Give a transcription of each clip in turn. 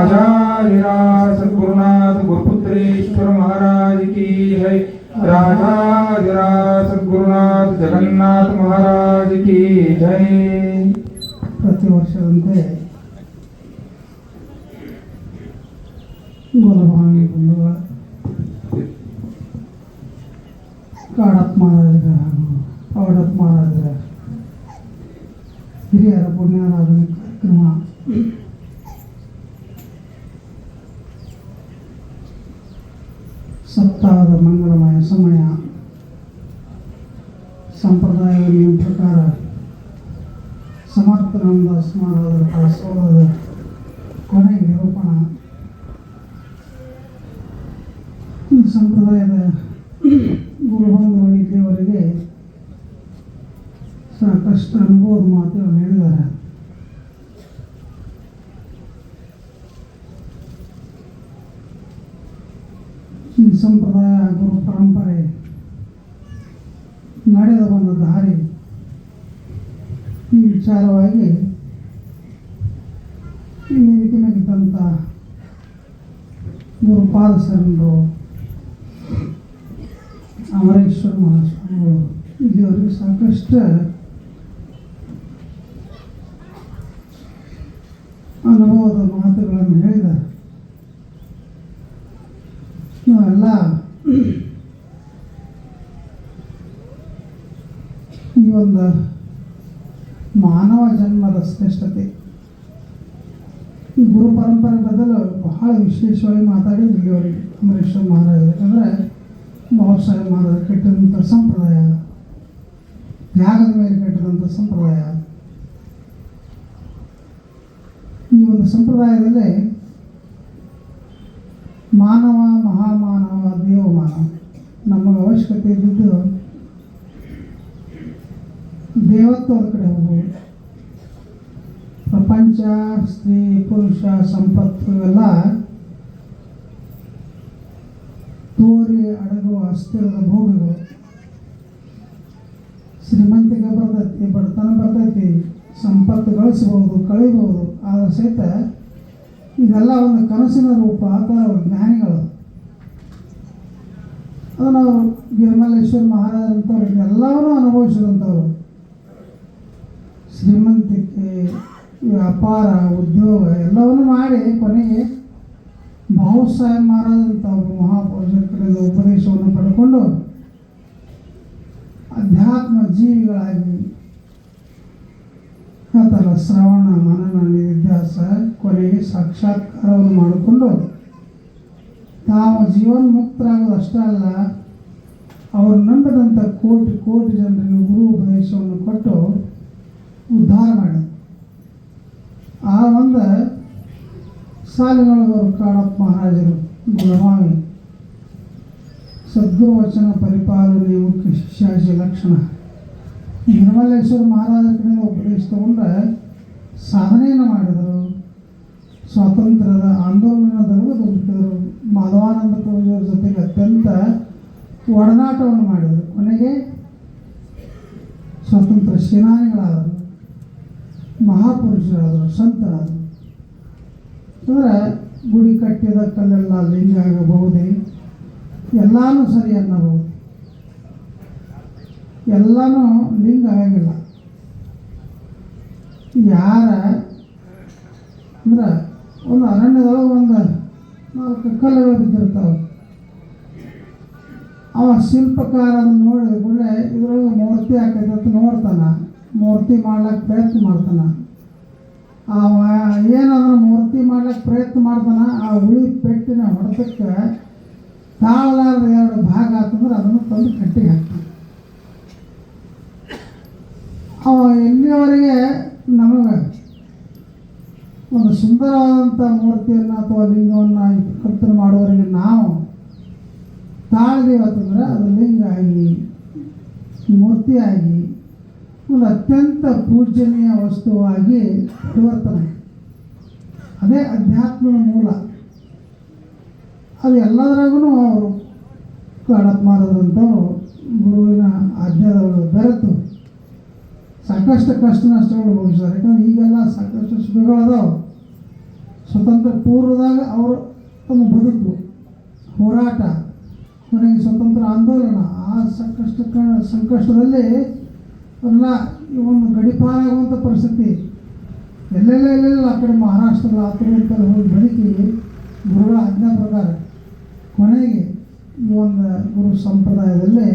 राजाधिराज सद्गुरुनाथ गुरुपुत्रेश्वर महाराज की जय राजाधिराज सद्गुरुनाथ जगन्नाथ महाराज की जय ಪ್ರತಿ ವರ್ಷದಂತೆ ಗೋಲಭಾವಿ ಬಂಧುಗಳ ಕಾಡಪ್ಪ ಮಹಾರಾಜರ ಹಾಗೂ ಪೌಡಪ್ಪ ಮಹಾರಾಜರ ಹಿರಿಯರ ಪುಣ್ಯಾರಾಧನೆ ಕಾರ್ಯಕ್ರಮ ಸಪ್ತಾಹದ ಮಂಗಳಮಯ ಸಮಯ ಸಂಪ್ರದಾಯದ ನಿಯಮ ಪ್ರಕಾರ ಸಮರ್ಥನಂದ ಸ್ಮಾರಕದ ದಾಸೋಹದ ಕೊನೆ ನಿರೂಪಣ. ಈ ಸಂಪ್ರದಾಯದ ಗುರುಬಂಧುಗಳಿದ್ದೇವರಿಗೆ ಸಾಕಷ್ಟು ಅನುಭವದ ಮಾತುಗಳನ್ನು ಹೇಳಿದ್ದಾರೆ ಈ ಸಂಪ್ರದಾಯ ಗುರು ಪರಂಪರೆ ನಡೆದು ಬಂದ ದಾರಿ ಈ ವಿಚಾರವಾಗಿ ಈ ವೇದಿಕೆ ಮೇಲಿದ್ದಂಥ ಗುರುಪಾದ ಶರಣರು ಅಮರೇಶ್ವರ ಮಹಾಸ್ವಾಮಿಗಳು ಇಲ್ಲಿವರೆಗೆ ಸಾಕಷ್ಟು ಅನುಭವದ ಮಾತುಗಳನ್ನು ಹೇಳಿದ್ದಾರೆ ನಾವೆಲ್ಲ ಈ ಒಂದು ಮಾನವ ಜನ್ಮದ ಶ್ರೇಷ್ಠತೆ ಈ ಗುರು ಪರಂಪರೆ ಬಹಳ ವಿಶೇಷವಾಗಿ ಮಾತಾಡಿ ಇಲ್ಲಿವರೆಗೆ ಅಂಬರೀಶ್ವರ ಮಹಾರಾಜ ಯಾಕಂದರೆ ಬಾಬಾಸಾಹೇಬ್ ಮಹಾರಾಜ ಕಟ್ಟಿದಂಥ ಸಂಪ್ರದಾಯ. ತ್ಯಾಗದ ಮೇಲೆ ಕಟ್ಟಿದಂಥ ಸಂಪ್ರದಾಯ. ಈ ಒಂದು ಸಂಪ್ರದಾಯದಲ್ಲಿ ಮಾನವ, ಮಹಾಮಾನವ, ದೇವಮಾನ ನಮಗೆ ಅವಶ್ಯಕತೆ ಇದ್ದಿದ್ದು ದೇವತ್ವದ ಕಡೆ ಹೋಗುವುದು ಪ್ರಪಂಚ ಸ್ತ್ರೀ, ಪುರುಷ, ಸಂಪತ್ತು ಎಲ್ಲ ತೋರಿ ಅಡಗುವ ಅಸ್ಥಿರದ ಭೋಗಗಳು. ಶ್ರೀಮಂತಿಗೆ ಬರ್ತೈತಿ, ಬಡತನ ಬರ್ತೈತಿ, ಸಂಪತ್ತು ಗಳಿಸ್ಬೋದು ಕಳಿಬೋದು ಆದ್ರೆ ಸಹಿತ ಇದೆಲ್ಲ ಒಂದು ಕನಸಿನ ರೂಪ ಅಥವಾ ಜ್ಞಾನಿಗಳು. ಅದನ್ನು ಅವರು ಗಿರಿಮಲ್ಲೇಶ್ವರ ಮಹಾರಾಜರಂಥವ್ರು ಎಲ್ಲವನ್ನೂ ಅನುಭವಿಸಿದಂಥವ್ರು. ಶ್ರೀಮಂತಿಕೆ ವ್ಯಾಪಾರ, ಉದ್ಯೋಗ ಎಲ್ಲವನ್ನು ಮಾಡಿ ಕೊನೆಗೆ ಬಾಹುಸಾಹೇಬ್ ಸಾಹೇಬ್ ಮಹಾರಾಜಂತ ಒಬ್ಬ ಮಹಾಪುರುಷರ ಕಡೆಯಿಂದ ಉಪದೇಶವನ್ನು ಪಡ್ಕೊಂಡು ಅಧ್ಯಾತ್ಮ ಜೀವಿಗಳಾಗಿ ಆತರ ಶ್ರವಣ, ಮನನ, ನಿಧ್ಯಾಸ ಕೊನೆಗೆ ಸಾಕ್ಷಾತ್ಕಾರವನ್ನು ಮಾಡಿಕೊಂಡು ತಾವು ಜೀವನ ಮುಕ್ತರಾಗೋದು ಅಷ್ಟೇ ಅಲ್ಲ, ಅವರು ನಂಬಿದಂಥ ಕೋಟಿ ಕೋಟಿ ಜನರಿಗೆ ಗುರು ಉಪದೇಶವನ್ನು ಕೊಟ್ಟು ಉದ್ಧಾರ ಮಾಡಿದ ಆ ಒಂದು ಸಾಲಿನೊಳಗೆ ಅವರು ಕಾಡಪ್ಪ ಮಹಾರಾಜರು ಸದ್ಗುರು ವಚನ ಪರಿಪಾಲನೆ ಮುಖ್ಯ ಶಿಷ್ಯಾಶಿ ಲಕ್ಷಣ. ನಿರ್ಮಲೇಶ್ವರ ಮಹಾರಾಜರ ಕಡೆಯಿಂದ ಉಪದೇಶ ತಗೊಂಡ್ರೆ ಸಾಧನೆಯನ್ನು ಮಾಡಿದರು. ಸ್ವಾತಂತ್ರ್ಯದ ಆಂದೋಲನದಲ್ಲೂ ಬದುಕಿದರು. ಮಾಧವಾನಂದ ಕವಿಯವರ ಜೊತೆಗೆ ಅತ್ಯಂತ ಒಡನಾಟವನ್ನು ಮಾಡಿದರು. ಕೊನೆಗೆ ಸ್ವಾತಂತ್ರ್ಯ ಸೇನಾನಿಗಳಾದರು. ಮಹಾಪುರುಷರಾದರು ಸಂತರಾದರು. ಅಂದರೆ ಗುಡಿ ಕಟ್ಟಿದ ಕಲ್ಲೆಲ್ಲ ಲಿಂಗ ಆಗಬಹುದೇ? ಎಲ್ಲನೂ ಸರಿ ಅನ್ನಬಹುದು. ಎಲ್ಲನೂ ಲಿಂಗ ಆಗಿಲ್ಲ. ಯಾರ? ಅಂದ್ರೆ ಒಂದು ಅರಣ್ಯದೊಳಗೆ ಒಂದು ನಾಲ್ಕು ಕಲ್ಲುಗಳು ಬಿದ್ದಿರ್ತಾವೆ. ಅವ ಶಿಲ್ಪಕಾರ ನೋಡಿ ಕೂಡಲೇ ಇದ್ರೊಳಗೆ ಮೂರ್ತಿ ಹಾಕೈತೆ ಅಂತ ನೋಡ್ತಾನ. ಮೂರ್ತಿ ಮಾಡ್ಲಿಕ್ಕೆ ಪ್ರಯತ್ನ ಮಾಡ್ತಾನ. ಅವ ಏನಾದ್ರೂ ಮೂರ್ತಿ ಮಾಡ್ಲಿಕ್ಕೆ ಪ್ರಯತ್ನ ಮಾಡ್ತಾನ, ಆ ಹುಳಿ ಪೆಟ್ಟಿನ ಹೊಡೆದಕ್ಕೆ ತಾಳಲಾರದ ಎರಡು ಭಾಗ ಆತಂದ್ರೆ ಅದನ್ನು ತಂದು ಕಟ್ಟಿಗೆ ಹಾಕ್ತಾನೆ. ಅವ ಇಲ್ಲಿಯವರೆಗೆ ನಮಗೆ ಒಂದು ಸುಂದರವಾದಂಥ ಮೂರ್ತಿಯನ್ನು ಅಥವಾ ಲಿಂಗವನ್ನು ಕಲ್ಪನೆ ಮಾಡುವವರೆಗೆ ನಾವು ತಾಳ್ದೇವತ್ತಂದ್ರೆ ಅದು ಲಿಂಗ ಆಗಿ ಮೂರ್ತಿಯಾಗಿ ಒಂದು ಅತ್ಯಂತ ಪೂಜನೀಯ ವಸ್ತುವಾಗಿ ಪರಿವರ್ತನೆ ಅದೇ ಅಧ್ಯಾತ್ಮದ ಮೂಲ. ಅದು ಎಲ್ಲದರಾಗೂ ಅವರು ಕಡಪ್ ಮಾರದಂಥವ್ರು ಗುರುವಿನ ಆಜ್ಞಾದವರು ಬೆರೆತು. ಸಾಕಷ್ಟು ಕಷ್ಟ ನಷ್ಟಗಳು ಭೋಗಿಸ್ತಾರೆ ಯಾಕಂದ್ರೆ ಈಗೆಲ್ಲ ಸಾಕಷ್ಟು ಸುಖಗಳದಾವೆ. ಸ್ವತಂತ್ರ ಪೂರ್ವದಾಗ ಅವರು ತಮ್ಮ ಬದುಕು, ಹೋರಾಟ, ಕೊನೆಗೆ ಸ್ವತಂತ್ರ ಆಂದೋಲನ, ಆ ಸಂಕಷ್ಟ ಸಂಕಷ್ಟದಲ್ಲಿ ಈ ಒಂದು ಗಡಿಪಾರಾಗುವಂಥ ಪರಿಸ್ಥಿತಿ. ಎಲ್ಲೆಲ್ಲ ಎಲ್ಲೆಲ್ಲ ಆ ಕಡೆ ಮಹಾರಾಷ್ಟ್ರದ ಆ ಕಡೆ ಹೋಗಿ ಬದುಕಿ ಗುರುಗಳ ಆಜ್ಞಾ ಪ್ರಕಾರ. ಕೊನೆಗೆ ಈ ಒಂದು ಗುರು ಸಂಪ್ರದಾಯದಲ್ಲಿ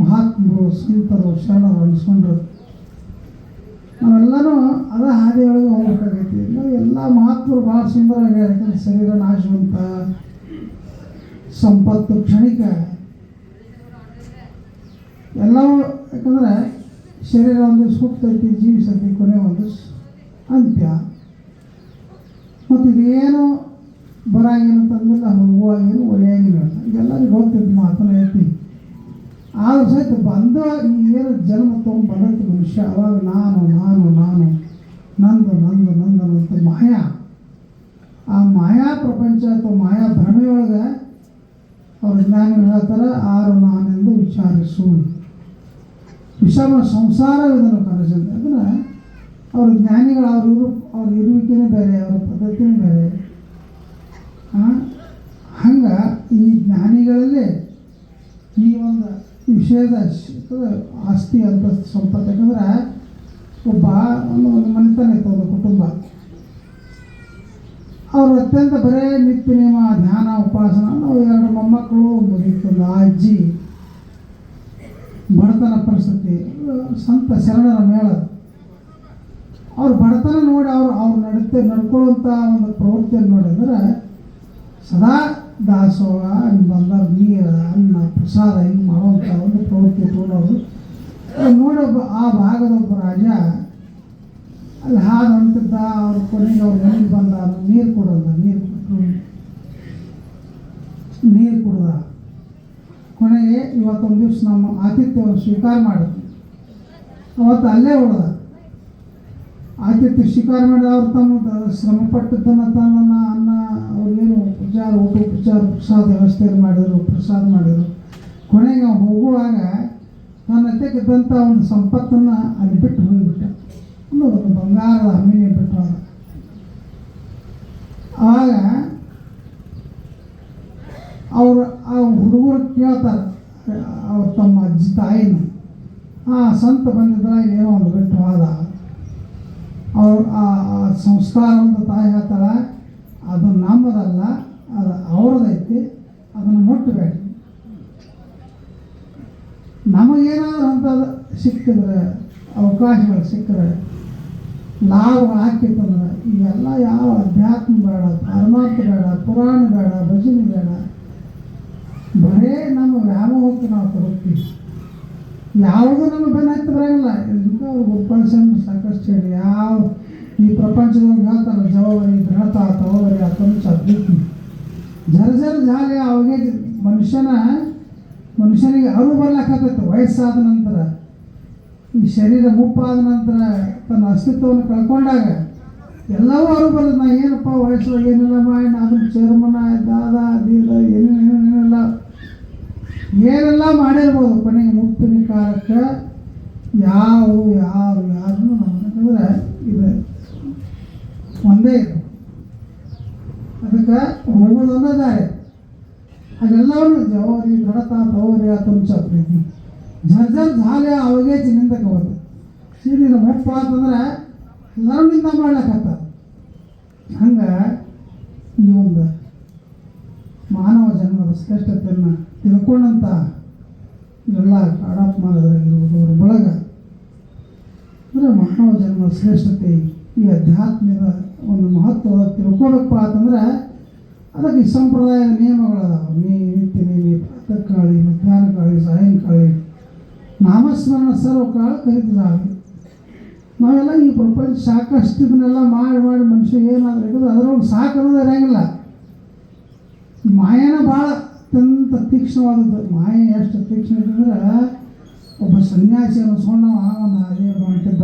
ಮಹಾತ್ಮರು ಸಂತರು ಶರಣರು ಅನಿಸ್ಕೊಂಡ್ರು. ನಾವೆಲ್ಲರೂ ಅದ ಹಾದಿಯೊಳಗೆ ಹೋಗ್ಬೇಕಾಗೈತಿ. ಎಲ್ಲ ಮಹಾತ್ಮರು ಭಾಳ ಸುಂದರವಾಗಿ ಯಾಕಂದ್ರೆ ಶರೀರ ನಾಶವಂತ ಸಂಪತ್ತು ಕ್ಷಣಿಕ. ಎಲ್ಲವೂ ಯಾಕಂದ್ರೆ ಶರೀರ ಒಂದು ಸುತ್ತೈತಿ ಜೀವಿಸೈತಿ ಕೊನೆ ಒಂದು ಅಂತ್ಯ. ಮತ್ತು ಇದೇನು ಬರಾಗೇನು ತಂದಿಲ್ಲ ಹೋಗುವಾಗೇನು ಒಳ್ಳೆಯಾಗಿಲ್ಲ ಇದೆಲ್ಲರಿಗೂ ಗೊತ್ತಿದ್ದು ಮಾತನ್ನ ಐತಿ ಆದರೂ ಸಹಿತ ಬಂದ ಈ ಏನು ಜನ್ಮ ತೊಗೊಂಡು ಬಂದೈತಿ ಮನುಷ್ಯ, ಅವಾಗ ನಾನು ನಾನು ನಾನು, ನಂದು ನಂದು ನಂದು ಅಂತ ಮಾಯಾ. ಆ ಮಾಯಾ ಪ್ರಪಂಚ ಅಥವಾ ಮಾಯಾ ಭ್ರಮೆಯೊಳಗೆ ಅವ್ರ ಜ್ಞಾನಿಗಳು ಹೇಳ್ತಾರೆ, ಆರು ನಾನೆಂದು ವಿಚಾರಿಸು. ವಿಷಮ ಸಂಸಾರವಿದನು ಕನಸಂತ ಅಂದ್ರೆ ಅವರು ಜ್ಞಾನಿಗಳು, ಅವ್ರ ಅವ್ರ ಇರುವಿಕೆನೇ ಬೇರೆ, ಅವರ ಪದ್ಧತಿನೇ ಬೇರೆ. ಹಂಗೆ ಈ ಜ್ಞಾನಿಗಳಲ್ಲೇ ಈ ಒಂದು ವಿಷಯದ ಆಸ್ತಿ ಅಂತ ಸಂಪತ್ತು ಯಾಕಂದ್ರೆ ಒಬ್ಬ ಒಂದು ಒಂದು ಮನೆತನ ಇತ್ತು, ಒಂದು ಕುಟುಂಬ. ಅವರು ಅತ್ಯಂತ ಬರೇ ನಿತ್ಯ ನಿಯಮ, ಧ್ಯಾನ, ಉಪಾಸನ ಎರಡು ಮೊಮ್ಮಕ್ಕಳು ಮುಗಿತು ಅಜ್ಜಿ. ಬಡತನ ಪರಿಸ್ಥಿತಿ ಸಂತ ಶರಣರ ಮೇಳ. ಅವ್ರ ಬಡತನ ನೋಡಿ ಅವ್ರು ಅವ್ರು ನಡತೆ ನಡ್ಕೊಳ್ಳುವಂಥ ಒಂದು ಪ್ರವೃತ್ತಿಯನ್ನು ನೋಡಿದ್ರೆ, ಸದಾ ದಾಸೋಹ ಹಿಂಗೆ ಬಂದಾಗ ನೀರು, ಅನ್ನ, ಪ್ರಸಾದ ಹಿಂಗೆ ಮಾಡುವಂಥ ಒಂದು ಪ್ರವೃತ್ತಿ ತೋಡೋದು ನೋಡೋ ಆ ಭಾಗದ ಒಬ್ಬ ರಾಜ, ಅಲ್ಲಿ ಹಾದು ಅಂತಿದ್ದ, ಅವ್ರ ಕೊನೆಗೆ ಅವ್ರ ಮನೆಗೆ ಬಂದ, ನೀರು ಕೊಡೋದ, ನೀರು ಕೊಟ್ಟರು ನೀರು ಕುಡ್ದ. ಕೊನೆಗೆ ಇವತ್ತೊಂದು ದಿವಸ ನಮ್ಮ ಆತಿಥ್ಯವನ್ನು ಸ್ವೀಕಾರ ಮಾಡಿದ್ವಿ ಅವತ್ತು ಅಲ್ಲೇ ಹೊಡೆದ ಆತಿಥ್ಯ ಸ್ವೀಕಾರ ಮಾಡಿ ಅವ್ರು ತಮ್ಮ ಶ್ರಮಪಟ್ಟದ್ದನ್ನು ತನ್ನ ಅನ್ನ ಅವ್ರಿಗೇನು ಉಪಚಾರ ಊಟ ಉಪಚಾರ ಪ್ರಸಾದ ವ್ಯವಸ್ಥೆಯಲ್ಲಿ ಮಾಡಿದರು, ಪ್ರಸಾದ ಮಾಡಿದರು. ಕೊನೆಗೆ ಹೋಗುವಾಗ ತನ್ನ ತೆಗೆದಂಥ ಒಂದು ಸಂಪತ್ತನ್ನು ಅಲ್ಲಿ ಬಿಟ್ಟು ಹೋಗಿಬಿಟ್ಟ ಒಂದು ಬಂಗಾರದ ಹಮ್ಮಿನಿ ಬಿಟ್ಟು ಆವಾಗ ಅವರು, ಆ ಹುಡುಗರು ಕೇಳ್ತಾರೆ ಅವ್ರ ತಮ್ಮ ಅಜ್ಜಿ ತಾಯಿನ. ಆ ಸಂತ ಬಂದಿದ್ರ ಏನೋ ಒಂದು ಬಿಟ್ಟು ಹೋದ ಅವ್ರು ಆ ಸಂಸ್ಕಾರ ಒಂದು ತಾಯಿ ಹೇಳ್ತಾಳೆ, ಅದು ನಮ್ಮದಲ್ಲ, ಅದು ಅವ್ರದೈತಿ, ಅದನ್ನು ಮುಟ್ಟಬೇಡಿ ನಮಗೇನಾದ್ರೂ ಅಂಥದ್ದು ಸಿಕ್ಕಿದ್ರೆ, ಅವಕಾಶಗಳು ಸಿಕ್ಕರೆ ಲಾಭಗಳು ಹಾಕಿತ್ತಂದ್ರೆ ಇವೆಲ್ಲ ಯಾವ ಅಧ್ಯಾತ್ಮ ಬೇಡ ಪರಮಾತ್ಮ ಬೇಡ, ಪುರಾಣ ಬೇಡ, ಭಜನೆ ಬೇಡ ಬರೇ ನಮ್ಮ ವ್ಯಾಮೋಹಕ್ಕೆ ನಾವು ತಗೋತೀವಿ ಯಾವುದು ನಮಗೆ ಬೆನ್ನ ಹತ್ತಿ ಬರೋಂಗಿಲ್ಲ ಇದಕ್ಕೆ ಗುರುಪಾಲ್ಸಂದ್ರೆ ಸಾಕಷ್ಟು ಹೇಳಿ. ಯಾವ ಈ ಪ್ರಪಂಚದೊಳಗೆ ಹೇಳ್ತಾರೆ ಜವಾಬರಿ ದೃಢತ ತವಾಬರಿ ಅತಂಚ ಅದ್ಭುತಿ ಜರ ಜರ ಜಾಗ ಅವಾಗೆ ಮನುಷ್ಯನ, ಮನುಷ್ಯನಿಗೆ ಅರು ಬರ್ಲಾಕತ್ತೈತೆ ವಯಸ್ಸಾದ ನಂತರ, ಈ ಶರೀರ ಮುಪ್ಪಾದ ನಂತರ ತನ್ನ ಅಸ್ತಿತ್ವವನ್ನು ಕಳ್ಕೊಂಡಾಗ ಎಲ್ಲವೂ ಅರು ಬರ್ತದೆ ನಾ ಏನಪ್ಪ ವಯಸ್ಸು ಏನೆಲ್ಲ ಮಾಡಿ ಅದನ್ನು ಚೇರ್ಮನ ದಾದ ದೀದ ಏನೆಲ್ಲ ಮಾಡಿರ್ಬೋದು, ಕೊನೆಗೆ ಮುಕ್ತಿನ ಕಾಲಕ್ಕೆ. ಯಾವ ಯಾವ ಯಾರನ್ನು ನಾವು ಇದು. ಒಂದೇ ಇದು. ಅದಕ್ಕೆ ಹೋಗೋದೊಂದೇ ದಾರಿ. ಅದೆಲ್ಲವನ್ನು ಜವಾರಿ, ದಡತ ತವರಿ ತುಂಚ ಪ್ರೀತಿ. ಜರ್ಜರ್ ಜಾಲೆ ಅವಾಗೇ ಚಿನ್ನಿಂದಕ್ಕೆ ಹೋಗುತ್ತೆ. ಸೀರಿನ ಮುಪ್ಪ ಅಂತಂದ್ರೆ ಎಲ್ಲರೂ ನಿಂದ ಮಾಡ್ಲಕತ್ತ. ಹಂಗೆ ಈ ಒಂದು ಮಾನವ ಜನ್ಮದ ಶ್ರೇಷ್ಠತೆಯನ್ನು ತಿಳ್ಕೊಂಡಂಥ ಎಲ್ಲ ಅಡಾಪ್ಟ್ ಮಾಡಿದ್ರಾಗಿರ್ಬೋದು ಅವ್ರ ಬಳಗ ಅಂದರೆ ಮಾನವ ಜನ್ಮದ ಶ್ರೇಷ್ಠತೆ ಈ ಅಧ್ಯಾತ್ಮದ ಒಂದು ಮಹತ್ವ ತಿಳ್ಕೊಳಪ್ಪ ಅಂತಂದ್ರೆ ಅದಕ್ಕೆ ಈ ಸಂಪ್ರದಾಯದ ನಿಯಮಗಳದಾವ. ನೀ ನಿತ್ಯ ನೀ ಪ್ರಾತಃ ಕಾಳಿ ಮಧ್ಯಾಹ್ನ ಕಾಳಿ ಸಾಯಂಕಾಳಿ ನಾಮಸ್ಮರಣ ಸರ್ವ ಕಾಳ ಕರೀತಿದ್ದಾವೆ ನಾವೆಲ್ಲ ಈ ಪ್ರಪಂಚ ಸಾಕಷ್ಟು ಇದನ್ನೆಲ್ಲ ಮಾಡಿ ಮಾಡಿ ಮನುಷ್ಯ ಏನಾದರೂ ಅದರೊಳಗೆ ಸಾಕು ಅನ್ನೋದು ಮಾಯನ ಭಾಳ. ಅತ್ಯಂತ ತೀಕ್ಷ್ಣವಾದದ್ದು. ಮಾಯೆ ಎಷ್ಟು ತೀಕ್ಷ್ಣ ಇಟ್ಟಿದ್ರೆ ಒಬ್ಬ ಸನ್ಯಾಸಿ ಅನ್ನಿಸ್ಕೊಂಡವ ಒಂದು ಅದೇ ಹೊಂಟಿದ್ದ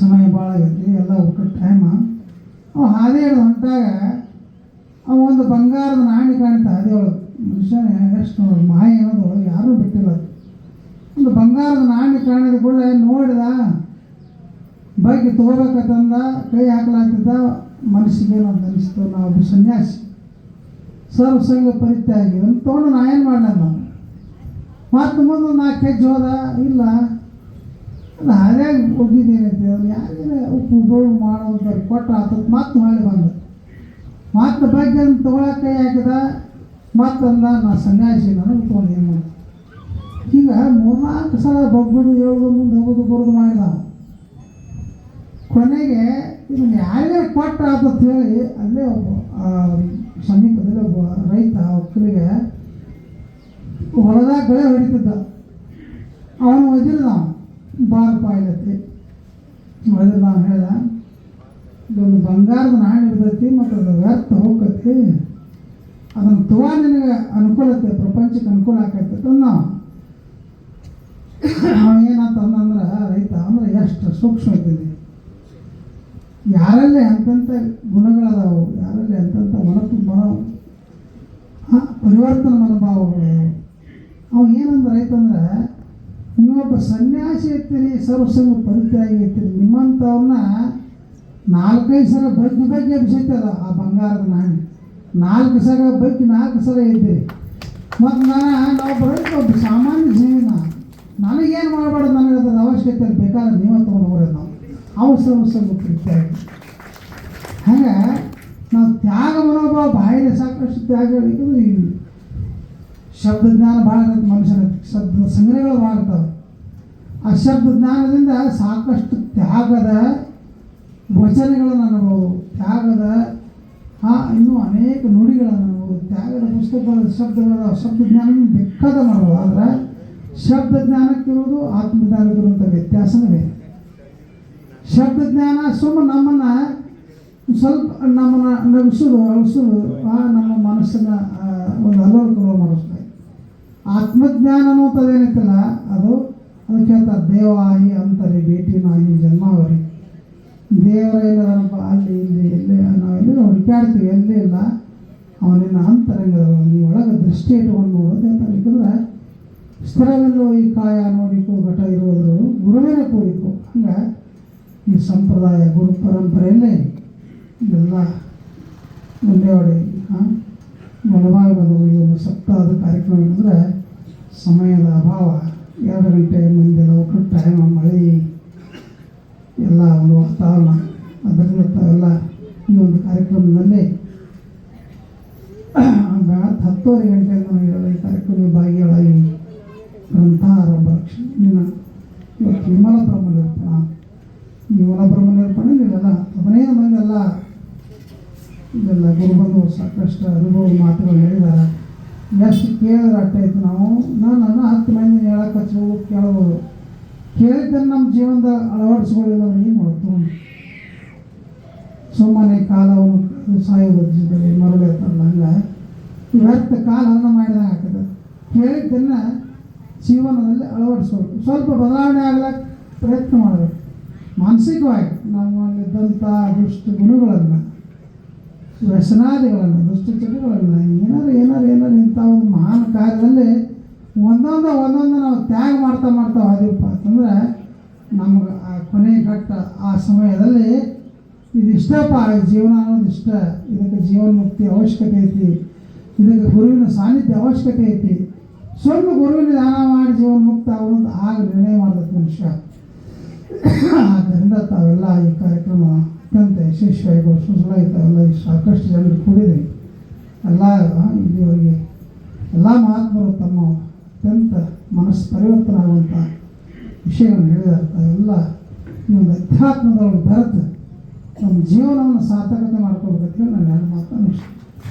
ಸಮಯ ಭಾಳ ಆಗೈತಿ ಎಲ್ಲ ಊಟ ಟೈಮ ಅವ ಹಾದಿ ಹಿಡಿದು ಹೊಂಟಾಗ ಅವ ಒಂದು ಬಂಗಾರದ ನಾಣಿ ಕಾಣುತ್ತೆ ಒಳಗೆ ಮನುಷ್ಯನ ಎಷ್ಟು ಮಾಯ ಅನ್ನೋದು ಯಾರೂ ಬಿಟ್ಟಿಲ್ಲ. ಒಂದು ಬಂಗಾರದ ನಾಣಿ ಕಾಣಿದ ಕೂಡಲೇ ನೋಡಿದ ಬಗ್ಗೆ ತಗೋಬೇಕಂತಂದ ಕೈ ಹಾಕ್ಲಾಗ್ತಿದ್ದ ಮನಸ್ಸಿಗೆ ಏನೋ ಅನಿಸ್ತು ನಾವು ಸನ್ಯಾಸಿ. ಸರ್ವ ಸಂಘ ಪರಿತ್ಯಾಗಿ. ಅಂತ ತೊಗೊಂಡು ನಾ ಏನು ಮಾಡಲ್ಲ ನಾನು ಮತ್ತು ಮುಂದೆ ನಾಲ್ಕು ಹೆಜ್ಜೆ ಹೋದ ಇಲ್ಲ ನಾನೇ ಹೋಗಿದ್ದೀನಿ ಅಂತ ಹೇಳಿ ಯಾರಿಗೆ ಉಪಯೋಗ ಮಾಡೋದು ಕೊಟ್ಟು ಆತದ ಮತ್ತೆ ಹೊಳ್ಳಿ ಬಂದ. ಮತ್ತೆ ಬಗ್ಗೆ ಅಂತ ತೊಗೊಳಕ್ಕೆ ಹಾಕಿದ. ಮತ್ತಂದ ನಾ ಸನ್ಯಾಸಿ, ನನಗೆ ತೊಗೊಂಡು ಏನು ಮಾಡಿ ಈಗ ಮೂರ್ನಾಲ್ಕು ಸಲ ಬಗ್ಗುದು ಹೇಳೋದು ಮುಂದೆ ಹೋಗೋದು, ಬರೋದು ಮಾಡಿದ. ಕೊನೆಗೆ ಇದನ್ನು ಯಾರಿಗೆ ಕೊಟ್ಟ ಅಂತ ಹೇಳಿ, ಅಲ್ಲೇ ಒಬ್ಬ ಸಮೀಪದಲ್ಲಿ ಒಬ್ಬ ರೈತ ಒಕ್ಕಲಿಗೆ ಹೊಲದಾಗ ಬೆಳೆ ಹೊಡಿತಿದ್ದ. ಅವನು ಒದಿಲ್ಲ ನಾವು. ಬಾರಪ್ಪ ಇಲ್ಲತ್ತಿ ಒದಿಲ್ಲ ನಾವು ಹೇಳ್ದ, ಇದೊಂದು ಬಂಗಾರದ ನಾಣ್ಯ ಇರ್ತೈತಿ ಮತ್ತು ಅದು ವ್ಯರ್ಥ ಹೋಗತಿ ಅದನ್ನು ತುವಾ ನಿನಗೆ ಅನುಕೂಲತೆ ಪ್ರಪಂಚಕ್ಕೆ ಅನುಕೂಲ ಆಕೈತೆ ನಾವು ಅವ ಏನಂತ ಅಂದಂದ್ರೆ ರೈತ, ಅಂದ್ರೆ ಎಷ್ಟು ಸೂಕ್ಷ್ಮ ಐತಿದೆ ಯಾರಲ್ಲಿ ಅಂತಂತ ಗುಣಗಳದಾವು, ಯಾರಲ್ಲಿ ಅಂತಂತ ಮನಸ್ಸು ಮನ ಪರಿವರ್ತನ ಮನೋಭಾವಗಳು. ಅವ ಏನಂದ್ರೆ ರೈತಂದ್ರೆ ನೀವೊಬ್ಬ ಸನ್ಯಾಸಿ ಇರ್ತೀರಿ ಸರ್ವಸಂಗ ಪರಿತ್ಯಾಗಿ ಇರ್ತೀರಿ ನಿಮ್ಮಂಥವ್ರನ್ನ ನಾಲ್ಕೈದು ಸಲ ಬಗ್ಗೆ ಬಗ್ಗೆ ಎಬ್ಸೈತದ ಆ ಬಂಗಾರದ ನಾಣ್ಯ ನಾಲ್ಕು ಸಲ ಬಗ್ಗೆ ನಾಲ್ಕು ಸಲ ಇದ್ದೀರಿ ಮತ್ತು ನಾನು ನಾವು ಬರೋದು ಒಬ್ಬ ಸಾಮಾನ್ಯ ಜೀವನ. ನನಗೇನು ಮಾಡಬಾರ್ದು ನನಗೆ ಅದರ ಅವಶ್ಯಕತೆ ಬೇಕಾದ್ರೆ ನೀವೇ ತೊಗೊಂಡು ಹೋಗೋದು ನಾವು. ಅವಸರ ಸಂಗ ಪ್ರೀತಿಯಾಗಿ ಹಂಗೆ ನಾವು ತ್ಯಾಗ ಮನೋಭಾವ ಬಾಯಿಲೆ ಸಾಕಷ್ಟು ತ್ಯಾಗ ಶಬ್ದ ಜ್ಞಾನ ಭಾಳ ಇರುತ್ತೆ ಮನುಷ್ಯನ ಶಬ್ದ ಸಂಗ್ರಹಗಳು ಭಾಳ ಇರ್ತಾವೆ. ಆ ಶಬ್ದ ಜ್ಞಾನದಿಂದ ಸಾಕಷ್ಟು ತ್ಯಾಗದ ವಚನಗಳನ್ನು ನಾವು ತ್ಯಾಗದ ಹಾಂ ಇನ್ನೂ ಅನೇಕ ನುಡಿಗಳನ್ನು ನಾವು ತ್ಯಾಗದ ಪುಸ್ತಕಗಳ, ಶಬ್ದಗಳ ಶಬ್ದ ಜ್ಞಾನ ಬೆಕ್ಕದ ಮಾಡ್ಬೋದು. ಆದರೆ ಶಬ್ದ ಜ್ಞಾನಕ್ಕಿರೋದು ಆತ್ಮಜ್ಞಾನಕ್ಕಿರುವಂಥ ವ್ಯತ್ಯಾಸನೇ ಬೇರೆ. ಶಬ್ದ ಜ್ಞಾನ ಸುಮ್ಮ ನಮ್ಮನ್ನ ಸ್ವಲ್ಪ ನಮ್ಮನ್ನ ನಗಿಸೋದು ಅಳಿಸೋದು ಆ ನಮ್ಮ ಮನಸ್ಸನ್ನ ಒಂದು ಅಲ್ಲೋಲ್ಕಲೋ ಮಾಡಿಸ್ತದೆ ಆತ್ಮಜ್ಞಾನ ಅನ್ನೋಂಥದ್ದು ಏನೈತಲ್ಲ ಅದು ಅದಕ್ಕೆ ಹೇಳ್ತಾರೆ ದೇವಾಯಿ ಅಂತಾರೆ ಭೇಟಿ ನಾಯಿ ಜನ್ಮಾವರಿ. ದೇವರ ಇಲ್ಲದನಪ್ಪ, ಅಲ್ಲಿ, ಇಲ್ಲಿ, ಎಲ್ಲಿ, ನಾವು ಎಲ್ಲಿ ಹುಡುಕಾಡ್ತೀವಿ ಎಲ್ಲಿ ಇಲ್ಲ, ಅವನೇನು ಅಂತರಂಗದ ನೀವು ಒಳಗೆ ದೃಷ್ಟಿ ಇಟ್ಕೊಂಡು ನೋಡೋದು ಹೇಳ್ತಾರೆ ಯಾಕಂದ್ರೆ ಸ್ಥಿರವೆಲ್ಲೋ ಈ ಕಾಯ ನೋಡಿಕೋ, ಘಟ ಇರೋದ್ರು ಗುರುವಿನ ಕೂಡಿಕೋ. ಹಂಗೆ ಈ ಸಂಪ್ರದಾಯ ಗುರು ಪರಂಪರೆಯಲ್ಲಿ ಎಲ್ಲ ಮುಂದೆ ಹೊಡಿ ಹಾಂ ಬಲವಾಗಿ ಒಂದು ಸಪ್ತಾಹದ ಕಾರ್ಯಕ್ರಮ ಹೇಳಿದ್ರೆ ಸಮಯದ ಅಭಾವ ಎರಡು ಗಂಟೆ ಮುಂದೆ ಒಟ್ಟು ಟೈಮ್ ಮಳೆ, ಎಲ್ಲ ಒಂದು ವಾತಾವರಣ ಅದರಿಂದ ತಾವೆಲ್ಲ ಈ ಒಂದು ಕಾರ್ಯಕ್ರಮದಲ್ಲಿ ಬೆಳಗ್ಗೆ ಹತ್ತುವರೆ ಗಂಟೆಯಿಂದ ನಾವು ಈ ಕಾರ್ಯಕ್ರಮದ ಭಾಗಿಗಳಾಗಿ ಗ್ರಂಥಾರಂಭ ಆರಂಭ ಇವತ್ತು ವಿಮಲ ವಿಮಲ ಬ್ರಹ್ಮನಿರ್ಪಣೆ ಇಲ್ಲೆಲ್ಲ ಅವನೇ ಮಂದಿ ಎಲ್ಲ ಇದೆಲ್ಲ ಗುರುಬಂಧು ಸಾಕಷ್ಟು ಅನುಭವ ಮಾತುಗಳು ಹೇಳಿದ್ದಾರೆ. ಎಷ್ಟು ಕೇಳಿದ್ರೆ ಅಟ್ಟಾಯ್ತು ನಾವು. ನಾನು ನನ್ನ ಹತ್ತು ಮಂದಿ ಹೇಳಕ್ಕೆ ಹಚ್ಚಬಹುದು ಕೇಳ್ಬೋದು. ಕೇಳಿದ್ದನ್ನು ನಮ್ಮ ಜೀವನದ ಅಳವಡಿಸ್ಕೊಳ್ಳಿಲ್ಲ ಏನು ಮಾಡ್ತು ಸುಮ್ಮನೆ ಕಾಲವನ್ನು ಕಳೆದು ಸಾಯುವ ಜೀವನದಲ್ಲಿ ಮರಳು ಇರ್ತಾರಲ್ಲ ಹಂಗೆ ವ್ಯರ್ಥ ಕಾಲವನ್ನು ಮಾಡಿದಾಗ ಆಗ್ತದೆ. ಕೇಳಿದ್ದನ್ನು ಜೀವನದಲ್ಲಿ ಅಳವಡಿಸ್ಬೇಕು ಸ್ವಲ್ಪ ಬದಲಾವಣೆ ಆಗ್ಲಿಕ್ಕೆ ಪ್ರಯತ್ನ ಮಾಡಬೇಕು. ಮಾನಸಿಕವಾಗಿ ನಮ್ಮಲ್ಲಿದ್ದಂಥ ದುಷ್ಟ ಗುಣಗಳನ್ನು, ವ್ಯಸನಾದಿಗಳನ್ನು ದುಷ್ಟಚಟಗಳನ್ನು ಏನಾದ್ರು ಏನಾರು ಏನಾರು ಇಂಥ ಒಂದು ಮಹಾನ್ ಕಾರ್ಯದಲ್ಲಿ ಒಂದೊಂದು ಒಂದೊಂದು ನಾವು ತ್ಯಾಗ ಮಾಡ್ತಾ ಮಾಡ್ತಾ ಹೋದಿವಪ್ಪ ಅಂತಂದ್ರೆ, ನಮ್ಗೆ ಆ ಕೊನೆ ಘಟ್ಟ ಆ ಸಮಯದಲ್ಲಿ ಇದು ಇಷ್ಟಪ್ಪ ಈ ಜೀವನ ಅನ್ನೋದು ಇಷ್ಟ. ಇದಕ್ಕೆ ಜೀವನ ಮುಕ್ತಿ ಅವಶ್ಯಕತೆ ಐತಿ. ಇದಕ್ಕೆ ಗುರುವಿನ ಸಾನ್ನಿಧ್ಯ ಅವಶ್ಯಕತೆ ಐತಿ. ಸ್ವಲ್ಪ ಗುರುವಿನ ದಾನ ಮಾಡಿ ಜೀವನ ಮುಕ್ತ ಆಗೋದು ಆಗ ನಿರ್ಣಯ ಮಾಡ್ಬೇಕು ಮನುಷ್ಯ. ಆದ್ದರಿಂದ ತಾವೆಲ್ಲ ಈ ಕಾರ್ಯಕ್ರಮ ಅತ್ಯಂತ ಯಶಸ್ವಿಯಾಗಿ ಈ ಸಾಕಷ್ಟು ಜನರು ಕೂಡಿದೆ. ಎಲ್ಲ ಇಲ್ಲಿವರೆಗೆ ಎಲ್ಲ ಮಹಾತ್ಮರು ತಮ್ಮ ಅತ್ಯಂತ ಮನಸ್ಸು ಪರಿವರ್ತನೆ ಆಗುವಂಥ ವಿಷಯಗಳನ್ನು ಹೇಳಿದ್ದಾರೆ. ತಾವೆಲ್ಲ ಈ ಒಂದು ಅಧ್ಯಾತ್ಮದೊಳಗೆ ಬೆರೆತು ನಮ್ಮ ಜೀವನವನ್ನು ಸಾರ್ಥಕತೆ ಮಾಡ್ಕೊಳ್ಬೇಕಂತ ನಾನು ಎರಡು ಮಾತನ್ನು